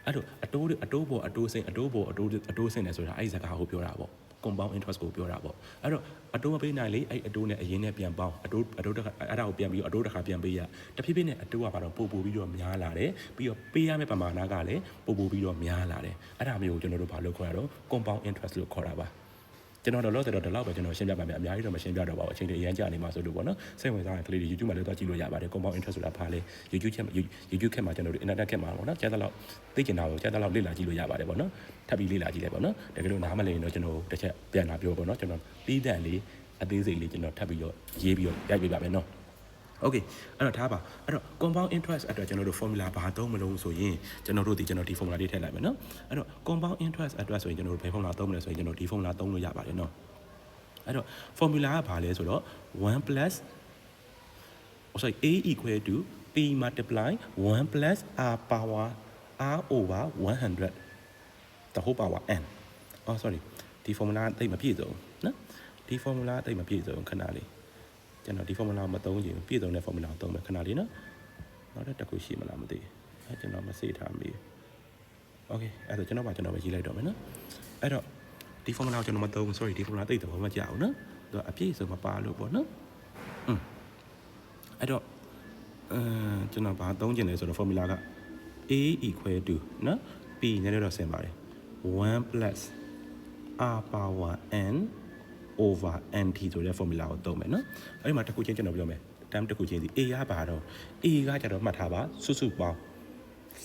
A: အဲ့တော့အတိုးအတိုးပေါ်အတိုးစင်အတိုးပေါ်အတိုးအတိုးစင်တယ်ဆိုတာအဲ့ဒီစကားကိုပြောတာပေါ့ compound interest ကိုပြောတာပေါ့အဲ့တော့အတိုးမပေးနိုင်လေအဲ့အတိုးနဲ့အရင်နဲ့ပြန်ပေါင်းအတိုးအတိုးတစ်ခါအဲ့ဒါကိုပြန်ပြီးတော့အတိုးတစ်ခါပြန်ပေးရတဖြည်းဖြည်းနဲ့အတိုးကဘာတော့ပို့ပို့ပြီးတော့များလာတယ်ပြီးတော့ပေးရမယ့်ပမာဏကလည်းပို့ပို့ပြီးတော့များလာတယ်အဲ့ဒါမျိုးကိုကျွန်တော်တို့ဘာလို့ခေါ်ရတော့ compound interest လို့ခေါ်တာပါ ကျွန်တော်တော့လောဆယ်တော့ဒီလောက်ပဲကျွန်တော်ရှင်းပြပါမယ်အများကြီးတော့မရှင်းပြတော့ပါဘူးအချိန်တွေအရင်ကြာနေမှာဆိုလို့ပေါ့နော်စိတ်ဝင်စားရင်ကလေးတွေ YouTube မှာလည်းတော့ကြည့်လို့ရပါတယ် compound interest ဆိုတာဘာလဲ YouTube ချက် YouTube ခက်မှာကျွန်တော်တို့ internet ခက်မှာပေါ့နော်ကျန်တဲ့လောက်သိကျင်တာကိုကျန်တဲ့လောက်လေ့လာကြည့်လို့ရပါတယ်ပေါ့နော်ထပ်ပြီးလေ့လာကြည့်လိုက်ပေါ့နော်တကယ်လို့နားမလည်ရင်တော့ကျွန်တော်တစ်ချက်ပြန်လာပြောပေါ့နော်ကျွန်တော်ပြီးတဲ့လေးအသေးစိတ်လေးကျွန်တော်ထပ်ပြီးတော့ရေးပြီးတော့ရိုက်ပေးပါမယ်နော် Okay အဲ့တော့ထားပါအဲ့တော့ compound interest အတွက်ကျွန်တော်တို့ formula ဘာသုံးမလို့ဆိုရင်ကျွန်တော်တို့ဒီကျွန်တော်ဒီ formula လေးထည့်လိုက်မယ်နော်အဲ့တော့ compound interest အတွက်ဆိုရင်ကျွန်တော်တို့ဘယ် formula သုံးမလဲဆိုရင်ကျွန်တော်ဒီ formula သုံးလို့ရပါတယ်နော်အဲ့တော့ formula ကဘာလဲဆိုတော့1 plus oh sorry a equal to p multiply 1 plus r power r over 100 the whole power n oh sorry ဒီ formula တိတ်မပြည့်စုံနော်ဒီ formula တိတ်မပြည့်စုံခဏလေး ကျွန်တော်ဒီ formula မသုံးချင်ဘူးပြည့်စုံတဲ့ formula ကိုသုံးမယ်ခဏလေးနော်နောက်တစ်ခုရှိမလားမသိဘူးအဲကျွန်တော်မစေ့ထားမိဘူး okay အဲ့ဒါကျွန်တော်ပါကျွန်တော်ပဲရေးလိုက်တော့မယ်နော်အဲ့တော့ဒီ formula ကိုကျွန်တော်မသုံးဘူး sorry ဒီ formula တိတ်တော့မကြဘူးနော်သူကအပြည့်စုံမပါလို့ပေါ့နော်อืมအဲ့တော့အဲကျွန်တော်ဘာသုံးချင်လဲဆိုတော့ formula က a equal to နော် p နဲ့တော့ဆင်ပါတယ်1 plus r power n over nt ဆိုတဲ့ formula ကိုသုံးမယ်နော်အဲ့ဒီမှာတစ်ခုချင်းကျွန်တော်ပြောမယ် term တစ်ခုချင်းစီ a ကဘာတော့ a ကကြတော့မှတ်ထားပါစုစုပေါင်း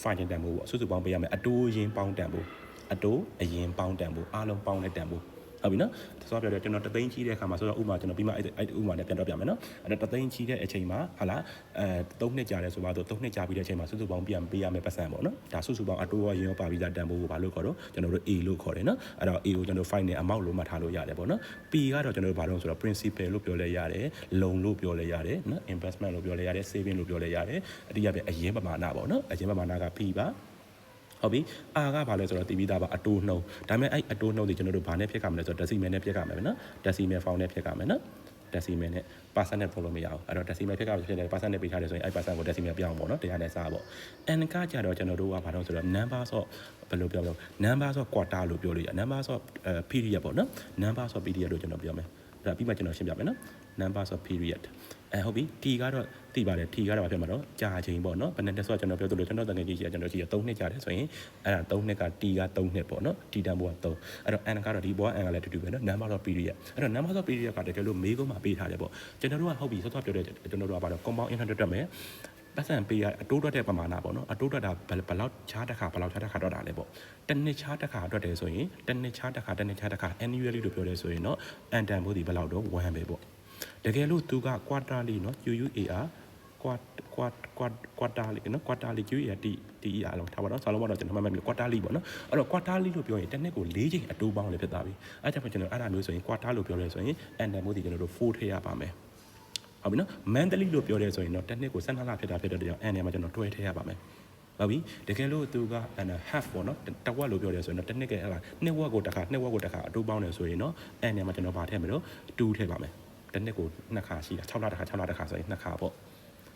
A: final တန်ဖို့ပေါ့စုစုပေါင်းပေးရမယ်အတိုးရင်းပေါင်းတန်ဖို့အတိုးအရင်ပေါင်းတန်ဖို့အားလုံးပေါင်းတဲ့တန်ဖို့ ဟုတ်ပြီနော်ဆိုတော့ပြောတယ်ကျွန်တော်တသိန်းကြီးတဲ့အခါမှာဆိုတော့ဥပမာကျွန်တော်ပြီးမှအဲ့အဲ့ဥပမာနဲ့ပြန်တော့ပြမယ်နော်အဲ့တော့တသိန်းကြီးတဲ့အချိန်မှာဟာလားအဲ၃နှစ်ကြာတယ်ဆိုတော့၃နှစ်ကြာပြီးတဲ့အချိန်မှာစုစုပေါင်းပြန်ပေးရမယ်ပတ်စံပေါ့နော်ဒါစုစုပေါင်းအတိုးရောရင်ရောပါပြီးသားတန်ဖို့ကိုဘာလို့ခေါ်တော့ကျွန်တော်တို့ A လို့ခေါ်တယ်နော်အဲ့တော့ A ကိုကျွန်တော် final amount လို့မှတ်ထားလို့ရတယ်ပေါ့နော် P ကတော့ကျွန်တော်တို့ဘာလို့ဆိုတော့ principal လို့ပြောလဲရတယ် loan လို့ပြောလဲရတယ်နော် investment လို့ပြောလဲရတယ် saving လို့ပြောလဲရတယ်အတိအကျပဲအရင်ပမာဏပေါ့နော်အရင်ပမာဏက P ပါ ဟုတ်ပြီအာကဘာလဲဆိုတော့တည်ပြီးသားပါအတိုးနှုံဒါပေမဲ့အဲ့အတိုးနှုံတွေကျွန်တော်တို့ဘာနဲ့ဖြတ်ကြမလဲဆိုတော့ decimal နဲ့ဖြတ်ကြမယ်နော် decimal form နဲ့ဖြတ်ကြမယ်နော် decimal နဲ့ percent နဲ့ပုံလို့မရအောင်အဲ့တော့ decimal ဖြတ်ကြဖြစ်တယ် percent နဲ့ပေးထားတယ်ဆိုရင်အဲ့ percent ကို decimal ပြောင်းပေါ့နော်တရားနဲ့စားပေါ့ n ကကြတော့ကျွန်တော်တို့ကဘာလို့ဆိုတော့ number ဆိုဘယ်လိုပြောမလဲ number ဆို quarter လို့ပြောလို့ရ number ဆို period ပေါ့နော် number ဆို period လို့ကျွန်တော်ပြောမယ်အဲ့ဒါပြီးမှကျွန်တော်ရှင်းပြမယ်နော် number of period အဲဟုတ်ပြီ t ကတော့သိပါတယ် t ကတော့ဘာဖြစ်မှာတော့ကြာချိန်ပေါ့နော်ဘယ်နဲ့တက်ဆိုကျွန်တော်ပြောသလိုကျွန်တော်တကယ်ကြီးရှိကျွန်တော်ရှိရ3နှစ်ကြာတယ်ဆိုရင်အဲ့ဒါ3နှစ်က t က3နှစ်ပေါ့နော် t တန်ဘိုးက3အဲ့တော့ n ကတော့ဒီဘိုးက n ကလည်းတူတူပဲနော် number of period အဲ့တော့ number of period ကတကယ်လို့မေးခွန်းမှာပေးထားတယ်ပေါ့ကျွန်တော်တို့ကဟုတ်ပြီစောစောပြောတဲ့ကျွန်တော်တို့ကဘာလို့ compound interest တက်မယ်ပတ်စံပေးရအတိုးတွက်တဲ့ပမာဏပေါ့နော်အတိုးတွက်တာဘယ်ဘယ်လောက်ချားတစ်ခါဘယ်လောက်ချားတစ်ခါတွက်တာလဲပေါ့တစ်နှစ်ချားတစ်ခါတွက်တယ်ဆိုရင်တစ်နှစ်ချားတစ်ခါတစ်နှစ်ချားတစ်ခါ annually လို့ပြောတယ်ဆိုရင်တော့ n တန်ဖို့ဒီဘယ်လောက်တော့1ပဲပေါ့ တကယ်လို့သူက quarterly နော် QUAR quarterly နော် quarterly QAR T TER လောက်ထားပါတော့ဆာလုံးမတော့ကျွန်တော်မှတ်မိလို့ quarterly ပေါ့နော်အဲ့တော့ quarterly လို့ပြောရင်တစ်နှစ်ကို၄ချိန်အတိုးပေါင်းလည်းဖြစ်သွားပြီအဲ့ဒါကြောင့်ကျွန်တော်အဲ့ဒါမျိုးဆိုရင် quarter လို့ပြောရဲဆိုရင် annual မျိုးဒီကျွန်တော်တို့4ထည့်ရပါမယ်ဟုတ်ပြီနော် monthly လို့ပြောရဲဆိုရင်တော့တစ်နှစ်ကို15လဖြစ်တာဖြစ်တဲ့ကြောင့် annual မှာကျွန်တော်တွဲထည့်ရပါမယ်ဟုတ်ပြီတကယ်လို့သူက and half ပေါ့နော်တဝက်လို့ပြောတယ်ဆိုရင်တော့တစ်နှစ်ကအဲ့ဒါနှစ်ဝက်ကိုတစ်ခါနှစ်ဝက်ကိုတစ်ခါအတိုးပေါင်းတယ်ဆိုရင်တော့ annual မှာကျွန်တော်ဗာထည့်မယ်တော့2ထည့်ပါမယ် တစ်နှစ်ကိုနှစ်ခါရှိတာ6လတစ်ခါ6လတစ်ခါဆိုရင်နှစ်ခါပေါ့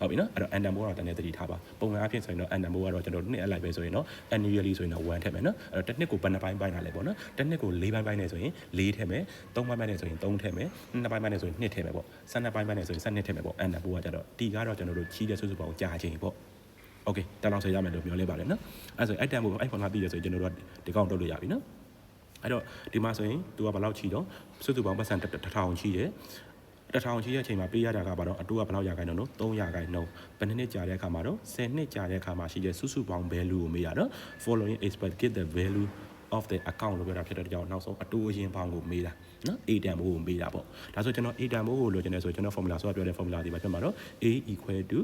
A: ဟုတ်ပြီနော်အဲ့တော့ and more တော့တနေ့တတိထားပါပုံမှန်အဖြစ်ဆိုရင်တော့ and more ကတော့ကျွန်တော်နှစ်အလိုက်ပဲဆိုရင်တော့ annually ဆိုရင်တော့1ထည့်မယ်နော်အဲ့တော့တစ်နှစ်ကိုဘယ်နှပိုင်းပိုင်းတာလဲပေါ့နော်တစ်နှစ်ကို၄ပိုင်းပိုင်းနေဆိုရင်၄ထည့်မယ်၃ပိုင်းပိုင်းနေဆိုရင်၃ထည့်မယ်နှစ်ပိုင်းပိုင်းနေဆိုရင်2ထည့်မယ်ပေါ့၁၂ပိုင်းပိုင်းနေဆိုရင်12ထည့်မယ်ပေါ့ and more ကကြတော့ဒီကတော့ကျွန်တော်တို့ချီးတဲ့စုစုပေါင်းကြာချိန်ပေါ့โอเคတက်လောက်ဆယ်ရမယ်လို့ပြောလဲပါတယ်နော်အဲ့ဆိုအဲ့တန်ဖို့အဲ့ဖော်လာပြီးရဆိုရင်ကျွန်တော်တို့ဒီကောင်တုတ်လို့ရပြီနော်အဲ့တော့ဒီမှာဆိုရင် तू ကဘယ်လောက်ချီတော့စုစုပေါင်းပတ်စံတစ်ထောင်ချီတယ် တထောင်ချီရဲ့အချိန်မှာပေးရတာကဘာတော့အတူကဘယ်လောက်ရခိုင်နှုန်းတော့300ခိုင်နှုန်းဘယ်နှစ်နှစ်ကြာတဲ့အခါမှာတော့10နှစ်ကြာတဲ့အခါမှာရှိတဲ့စုစုပေါင်း value ကိုမေးရတော့ following expect get the value of the account လို့ပြောတာဖြစ်တဲ့ကြောင့်နောက်ဆုံးအတူအရင်ပေါင်းကိုမေးတာနော် A တန်ဖိုးကိုမေးတာပေါ့ဒါဆိုကျွန်တော် A တန်ဖိုးကိုလိုချင်တယ်ဆိုကျွန်တော် formula ဆိုတာပြောတဲ့ formula ဒီမှာဖြစ်မှာတော့ A equal to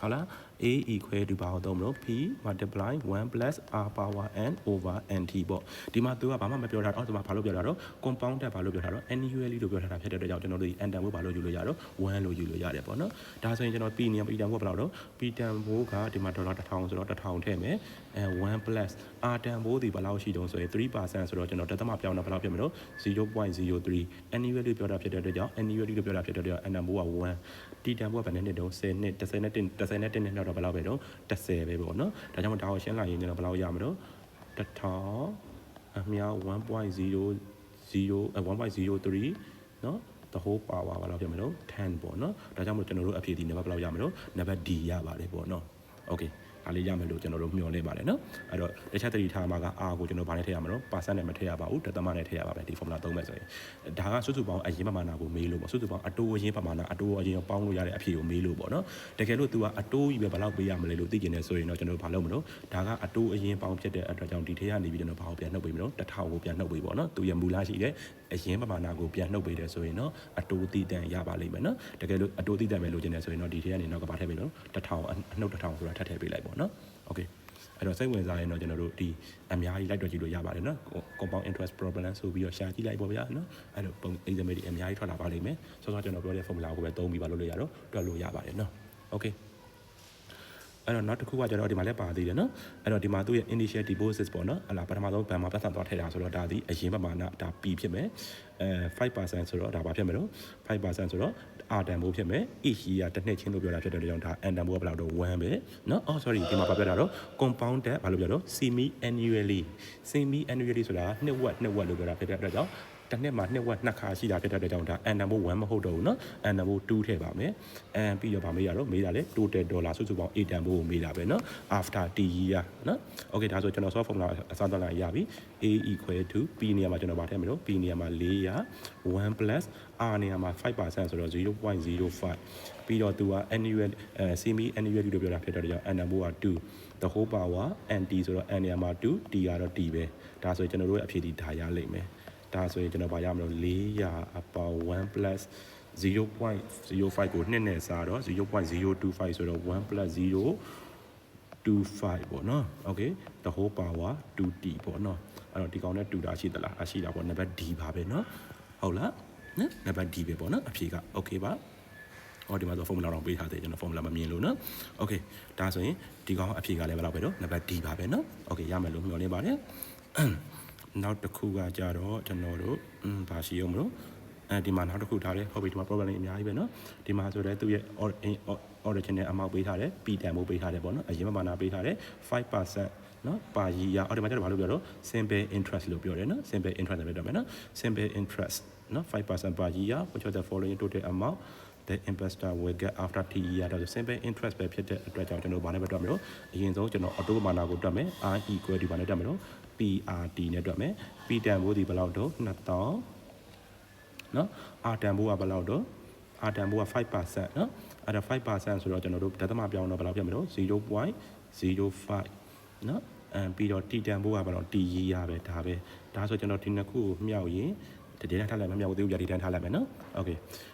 A: ဟုတ်လား a equal to ဘာကိုသုံးမလို့ p multiply 1 plus r power n over nt ပေါ့ဒီမှာသူကဘာမှမပြောတာအော်ဒီမှာဘာလို့ပြောတာတော့ compound တက်ဘာလို့ပြောတာတော့ annually လို့ပြောထားတာဖြစ်တဲ့အတွက်ကြောင့်ကျွန်တော်တို့ဒီ n တန်ဖိုးဘာလို့ယူလို့ရတော့1လို့ယူလို့ရတယ်ပေါ့နော်ဒါဆိုရင်ကျွန်တော် p နေ p တန်ဖိုးဘယ်လောက်တော့ p တန်ဖိုးကဒီမှာဒေါ်လာ1000ဆိုတော့1000ထည့်မယ်အဲ1 plus r တန်ဖိုးဒီဘယ်လောက်ရှိတုံးဆိုရင်3%ဆိုတော့ကျွန်တော်တသမပြောင်းတော့ဘယ်လောက်ဖြစ်မလို့0.03 annually ပြောတာဖြစ်တဲ့အတွက်ကြောင့် annually လို့ပြောတာဖြစ်တဲ့အတွက်ကြောင့် n တန်ဖိုးက1 t တန်ဖိုးကဘယ်နှစ်တုံး10နှစ်10နှစ်10နှစ်10နှစ်နောက်တော့ဘယ်လောက်ပဲတော့10ပဲပေါ့နော်ဒါကြောင့်မို့ဒါကိုရှင်းလိုက်ရင်ကျွန်တော်ဘယ်လောက်ရမလို့1000အမြောက်1.0 0 1.03เนาะ the whole power ဘာလို့ဖြစ်မလို့10ပေါ့နော်ဒါကြောင့်မို့ကျွန်တော်တို့အဖြေဒီနံပါတ်ဘယ်လောက်ရမလို့နံပါတ် D ရပါတယ်ပေါ့နော် okay အားလေးရမယ်လို့ကျွန်တော်တို့မျှော်လင့်ပါတယ်နော်အဲ့တော့တခြားတတိထားမှာက R ကိုကျွန်တော်ဗာနဲ့ထည့်ရမှာနော် percent နဲ့မထည့်ရပါဘူးဒသမနဲ့ထည့်ရပါမယ်ဒီ formula သုံးမယ်ဆိုရင်ဒါကစုစုပေါင်းအရင်ပမာဏကိုမေးလို့ပေါ့စုစုပေါင်းအတိုးအရင်ပမာဏအတိုးအရင်ပေါင်းလို့ရတဲ့အဖြေကိုမေးလို့ပေါ့နော်တကယ်လို့ तू ကအတိုးကြီးပဲဘယ်လောက်ပေးရမလဲလို့သိကျင်နေဆိုရင်တော့ကျွန်တော်တို့ဘာလုပ်မလို့ဒါကအတိုးအရင်ပေါင်းဖြစ်တဲ့အတွက်ကြောင့်ဒီထဲကနေပြီးကျွန်တော်ဘာကိုပြန်နှုတ်ပေးမလို့တစ်ထောင်ကိုပြန်နှုတ်ပေးပေါ့နော်သူရမူလားရှိတဲ့ အရင်ပမာဏကိုပြန်နှုတ်ပေးတယ်ဆိုရင်တော့အတိုးတည်တံရပါလိမ့်မယ်နော်တကယ်လို့အတိုးတည်တံပဲလို့ကျင်နေဆိုရင်တော့ဒီထဲကနေနောက်ကဘာထည့်ပေးလို့တစ်ထောင်အနှုတ်တစ်ထောင်ဆိုတာထပ်ထည့်ပေးလိုက်ပေါ့နော် okay အဲ့တော့စိတ်ဝင်စားရင်တော့ကျွန်တော်တို့ဒီအများကြီးလိုက်တော့ကြည့်လို့ရပါတယ်နော် compound interest problem ဆိုပြီးတော့ရှာကြည့်လိုက်ပေါ့ဗျာနော်အဲ့တော့ပုံ exam တွေအများကြီးထွက်လာပါလိမ့်မယ်ဆောစောကျွန်တော်ပြောတဲ့ formula ကိုပဲသုံးပြီးပါလို့လို့ရတော့တွက်လို့ရပါတယ်နော် okay အဲ့တော့နောက်တစ်ခုကကျတော့ဒီမှာလည်းပါသေးတယ်နော်အဲ့တော့ဒီမှာသူ့ရဲ့ initial deposit ပေါ့နော်အလားပထမဆုံးဘဏ်မှာပတ်သက်သွားထည့်တာဆိုတော့ဒါဒီအရင်ပမာဏဒါ P ဖြစ်မယ်အဲ5%ဆိုတော့ဒါဘာဖြစ်မလို့5%ဆိုတော့ R တန်ဖိုးဖြစ်မယ် each year တစ်နှစ်ချင်းလို့ပြောတာဖြစ်တဲ့ကြောင့်ဒါ N တန်ဖိုးကဘယ်လောက်တော့1ပဲနော် oh sorry ဒီမှာပါပြတာတော့ compound debt ဘာလို့ပြောတော့ semi annually semi annually ဆိုတာနှစ်ဝက်နှစ်ဝက်လို့ပြောတာဖြစ်တဲ့အတွက်ကြောင့် တစ်နှစ်မှာနှစ်ဝက်နှစ်ခါရှိတာဖြစ်တဲ့အတွက်ကြောင့်ဒါ N number 1မဟုတ်တော့ဘူးเนาะ N number 2ထည့်ပါမယ်။ and ပြီးတော့ဗာမေးရတော့မေးတာလေ total dollar စုစုပေါင်း A တန်ဖိုးကိုမေးတာပဲเนาะ after T year เนาะ okay ဒါဆိုကျွန်တော် soft formula အစားသွားလိုက်ရပြီ A equal to P နေရာမှာကျွန်တော်ဗာထည့်မယ်လို့ P နေရာမှာ400 1 plus R နေရာမှာ5%ဆိုတော့0.05ပြီးတော့သူက annual အဲ semi annual လို့ပြောတာဖြစ်တဲ့ကြောင့် N number က2 the whole power and T ဆိုတော့ N နေရာမှာ2 T ကတော့ T ပဲဒါဆိုကျွန်တော်တို့ရဲ့အဖြေဒီဒါရလိမ့်မယ် ဒါဆိုရင်ကျွန်တော်ဗာရမလို့400အပေါင်း1 plus 0.05ကိုနှစ်နဲ့စားတော့0.025ဆိုတော့1 plus 0 25ပေါ့နော် okay the whole power 2t ပေါ့နော်အဲ့တော့ဒီကောင်နဲ့တူတာရှိသလားအရှိတာပေါ့နံပါတ် D ပါပဲနော်ဟုတ်လားနော်နံပါတ် D ပဲပေါ့နော်အဖြေက okay ပါဟောဒီမှာဆို formula တော့ပေးထားတယ်ကျွန်တော် formula မမြင်လို့နော် okay ဒါဆိုရင်ဒီကောင်အဖြေကလည်းဘယ်လောက်ပဲတော့နံပါတ် D ပါပဲနော် okay ရမယ်လို့မျှော်လင့်ပါတယ် နောက်တစ်ခုကကြတော့ကျွန်တော်တို့อืมဘာရှိအောင်မလို့အဲဒီမှာနောက်တစ်ခုထားတယ်ဟုတ်ပြီဒီမှာ problem လေးအများကြီးပဲเนาะဒီမှာဆိုတော့သူ့ရဲ့ original amount ပေးထားတယ် P တန်ဖိုးပေးထားတယ်ပေါ့နော်အရင်မှမာနာပေးထားတယ်5%နော်ပါရီရအော်ဒီမှာကျတော့ဘာလို့ပြောတော့ simple interest လို့ပြောတယ်နော် simple interest လို့ပြောမယ်နော် simple interest နော်5%ပါရီရ which of the following total amount the investor will get after t year တော့ simple interest ပဲဖြစ်တဲ့အတွက်ကြောင့်ကျွန်တော်ဘာနဲ့ပဲတွက်မလို့အရင်ဆုံးကျွန်တော် auto မာနာကိုတွက်မယ် r equal to ဘာနဲ့တွက်မလို့ PRT နဲ့တွက်မယ် P တန်ဖိုးဒီဘယ်လောက်တော့2000နော် R တန်ဖိုးကဘယ်လောက်တော့ R တန်ဖိုးက5%နော်အဲ့ဒါ5%ဆိုတော့ကျွန်တော်တို့ဒသမပြောင်းတော့ဘယ်လောက်ဖြစ်မလို့0.05နော်အဲပြီးတော့ T တန်ဖိုးကဘယ်လောက် T ရေးရပဲဒါပဲဒါဆိုကျွန်တော်ဒီနှစ်ခုကိုမြှောက်ရင် ဒီတန်းထားလိုက်မယ်မြောက်သေးဘူးပြဒီတန်းထားလိုက်မယ်နော်โอเค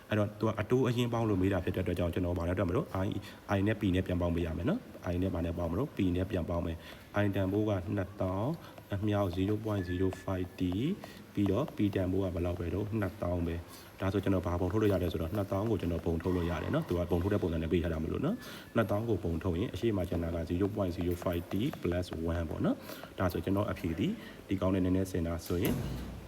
A: အဲ့တော့သူကအတိုးအရင်ပေါင်းလို့မေးတာဖြစ်တဲ့အတွက်ကြောင့်ကျွန်တော်ဗာတော့မလို့ i i နဲ့ p နဲ့ပြန်ပေါင်းပေးရမယ်နော် i နဲ့ဗာနဲ့ပေါင်းမလို့ p နဲ့ပြန်ပေါင်းမယ် i တန်ဖိုးက2000 အမြောက် 0.05t ပြီးတော့ p တန်ဖိုးကဘယ်လောက်ပဲတော့2000ပဲဒါဆိုကျွန်တော်ဘာပုံထုတ်လို့ရတယ်ဆိုတော့2000ကိုကျွန်တော်ပုံထုတ်လို့ရတယ်နော်သူကပုံထုတ်တဲ့ပုံစံနဲ့ပေးထားတာမလို့နော်2000ကိုပုံထုတ်ရင်အရှိမကျန်တာက 0.05t + 1ပေါ့နော်ဒါဆိုကျွန်တော်အဖြေဒီဒီကောင်းတဲ့နည်းနည်းစင်တာဆိုရင်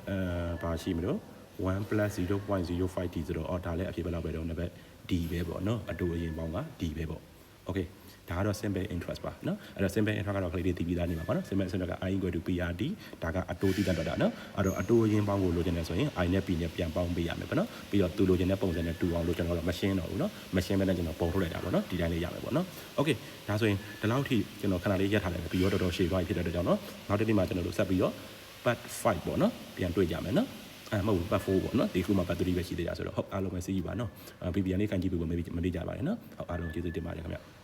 A: အဲဘာရှိမလို့1 plus 0.05t ဆိုတော့အော်ဒါလည်းအဖြစ်ဘယ်လောက်ပဲတော့နံပါတ် d ပဲပေါ့နော်အတူအရင်ပေါင်းက d ပဲပေါ့ okay ဒါကတော့ simple interest ပါနော်အဲ့တော့ simple interest ကတော့ကလေးတွေသိပြီးသားနေမှာပေါ့နော် simple interest က i equal to prd ဒါကအတူတည်တတ်တော့တာနော်အဲ့တော့အတူအရင်ပေါင်းကိုလိုချင်တယ်ဆိုရင် i နဲ့ p နဲ့ပြန်ပေါင်းပေးရမယ်ပေါ့နော်ပြီးတော့သူလိုချင်တဲ့ပုံစံနဲ့တူအောင်လို့ကျွန်တော်တို့မရှင်းတော့ဘူးနော်မရှင်းမဲ့နဲ့ကျွန်တော်ပုံထုတ်လိုက်တာပေါ့နော်ဒီတိုင်းလေးရမယ်ပေါ့နော် okay ဒါဆိုရင်ဒီလောက်ထိကျွန်တော်ခဏလေးရက်ထားလိုက်ပြီးတော့တော်တော်ရှည်သွားပြီဖြစ်တဲ့အတွက်ကြောင့်နော်နောက်တစ်နေ့မှကျွန်တော်တို့ဆက်ပြီးတော့ part 5ပေါ့နော်ပြန်တွေ့ကြမယ်နော်အဲမဟုတ်ဘူး part 4ပေါ့နော်ဒီခုမှ part 3ပဲရှိသေးတာဆိုတော့ဟုတ်အားလုံးပဲစီးကြည့်ပါနော် BBN လေးခံကြည့်ပြီးမမေ့မမေ့ကြပါနဲ့နော်ဟုတ်အားလုံးကျေးဇူးတင်ပါတယ်ခင်ဗျ